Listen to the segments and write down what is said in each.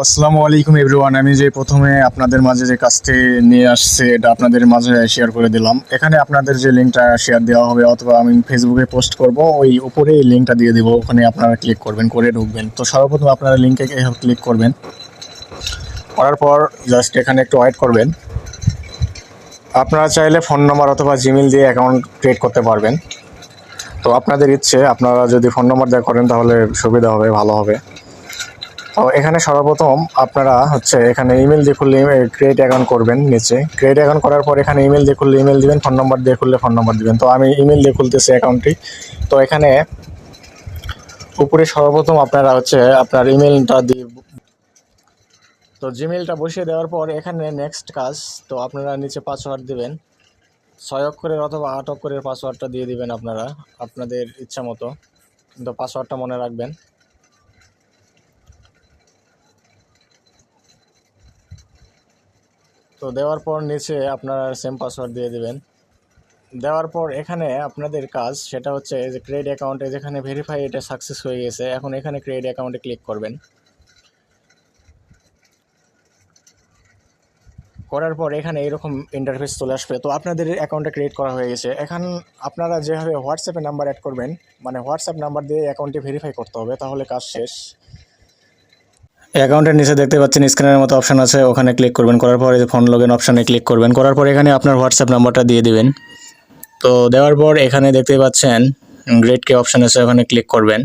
আসসালামু আলাইকুম এভরিওয়ান। আমি যে প্রথমে আপনাদের মাঝে যে কাজটি নিয়ে আসছে, এটা আপনাদের মাঝে শেয়ার করে দিলাম। এখানে আপনাদের যে লিঙ্কটা শেয়ার দেওয়া হবে অথবা আমি ফেসবুকে পোস্ট করব, ওই উপরে এই লিঙ্কটা দিয়ে দিব। ওখানে আপনারা ক্লিক করবেন, করে ঢুকবেন। তো সর্বপ্রথম আপনারা লিঙ্কে ক্লিক করবেন। করার পর জাস্ট এখানে একটু ওয়েট করবেন। আপনারা চাইলে ফোন নম্বর অথবা জিমেল দিয়ে অ্যাকাউন্ট ক্রিয়েট করতে পারবেন। তো আপনাদের ইচ্ছে, আপনারা যদি ফোন নম্বর দেওয়া করেন তাহলে সুবিধা হবে, ভালো হবে। তো এখানে সর্বপ্রথম আপনারা হচ্ছে এখানে ইমেল দিয়ে খুললে ক্রিয়েট অ্যাকাউন্ট করবেন নিচে। ক্রিয়েট অ্যাকাউন্ট করার পর এখানে ইমেল দিয়ে খুললে ইমেল দিবেন ফোন নম্বর দিয়ে খুললে ফোন নম্বর দিবেন। তো আমি ইমেল দিয়ে খুলতেছি অ্যাকাউন্টটি তো এখানে উপরে সর্বপ্রথম আপনারা হচ্ছে আপনার ইমেলটা দিয়ে তো জিমেলটা বসিয়ে দেওয়ার পর এখানে নেক্সট কাজ, তো আপনারা নিচে পাসওয়ার্ড দিবেন। ছয় অক্ষরের অথবা আট অক্ষরের পাসওয়ার্ডটা দিয়ে দিবেন আপনারা, আপনাদের ইচ্ছা মতো। কিন্তু পাসওয়ার্ডটা মনে রাখবেন। তো দেওয়ার পর নিচে আপনারা সেম পাসওয়ার্ড দিয়ে দেবেন। দেওয়ার পর এখানে আপনাদের কাজ সেটা হচ্ছে যে ক্রেডিট অ্যাকাউন্টে যেখানে ভেরিফাই এটা সাকসেস হয়ে গেছে, এখন এখানে ক্রেডিট অ্যাকাউন্টে ক্লিক করবেন। করার পর এখানে এরকম ইন্টারফেস চলে আসবে। তো আপনাদের অ্যাকাউন্টটা ক্রিয়েট করা হয়ে গেছে। এখন আপনারা যেভাবে হোয়াটসঅ্যাপে নাম্বার অ্যাড করবেন মানে হোয়াটসঅ্যাপ নাম্বার দিয়ে অ্যাকাউন্টটি ভেরিফাই করতে হবে, তাহলে কাজ শেষ। অ্যাকাউন্টের নিচে দেখতে পাচ্ছেন স্ক্যানের মতো অপশন আছে, ওখানে ক্লিক করবেন, করার পর এই ফোন লগইন অপশানে ক্লিক করবেন, করার পর এখানে আপনার হোয়াটসঅ্যাপ নাম্বারটা দিয়ে দিবেন। তো দেওয়ার পর এখানে দেখতে পাচ্ছেন গ্রেড কে অপশান আছে, ওখানে ক্লিক করবেন।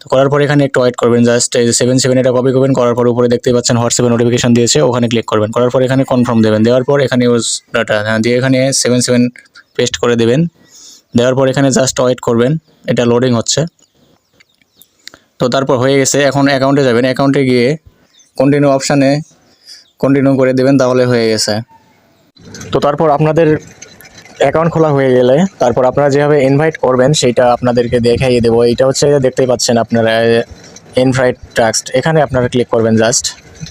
তো করার পর এখানে একটু ওয়েট করবেন জাস্ট এই যে সেভেন সেভেন এটা কপি করবেন, করার পর উপরে দেখতে পাচ্ছেন হোয়াটসঅ্যাপে নোটিফিকেশন দিয়েছে, ওখানে ক্লিক করবেন। করার পর এখানে কনফার্ম দেবেন, দেওয়ার পর এখানে ইউজ ডাটা হ্যাঁ দিয়ে এখানে সেভেন সেভেন পেস্ট করে দেবেন। দেওয়ার পর এখানে জাস্ট ওয়েট করবেন, এটা লোডিং হচ্ছে। তো তারপর হয়ে গেছে, এখন অ্যাকাউন্টে যাবেন। অ্যাকাউন্টে গিয়ে কন্টিনিউ অপশানে কন্টিনিউ করে দেবেন, তাহলে হয়ে গেছে। তো তারপর আপনাদের অ্যাকাউন্ট খোলা হয়ে গেলে, তারপর আপনারা যেভাবে ইনভাইট করবেন, সেইটা আপনাদেরকে দেখাইয়ে দেবো। এইটা হচ্ছে দেখতেই পাচ্ছেন আপনারা ইনভাইট টাক্সড এখানে আপনারা ক্লিক করবেন জাস্ট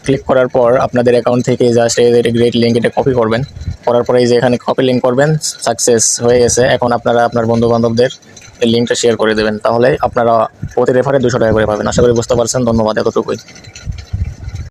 ক্লিক করার পর আপনাদের অ্যাকাউন্ট থেকে জাস্ট এই গ্রেট লিঙ্ক এটা কপি করবেন। করার পরে এই যে এখানে কপি লিঙ্ক করবেন সাকসেস হয়ে গেছে। এখন আপনারা, আপনার বন্ধু বান্ধবদের এই লিঙ্কটা শেয়ার করে দেবেন, তাহলে আপনারা প্রতি রেফারে দুশো টাকা করে পাবেন। আশা করি বুঝতে পারছেন। ধন্যবাদ, এতটুকুই।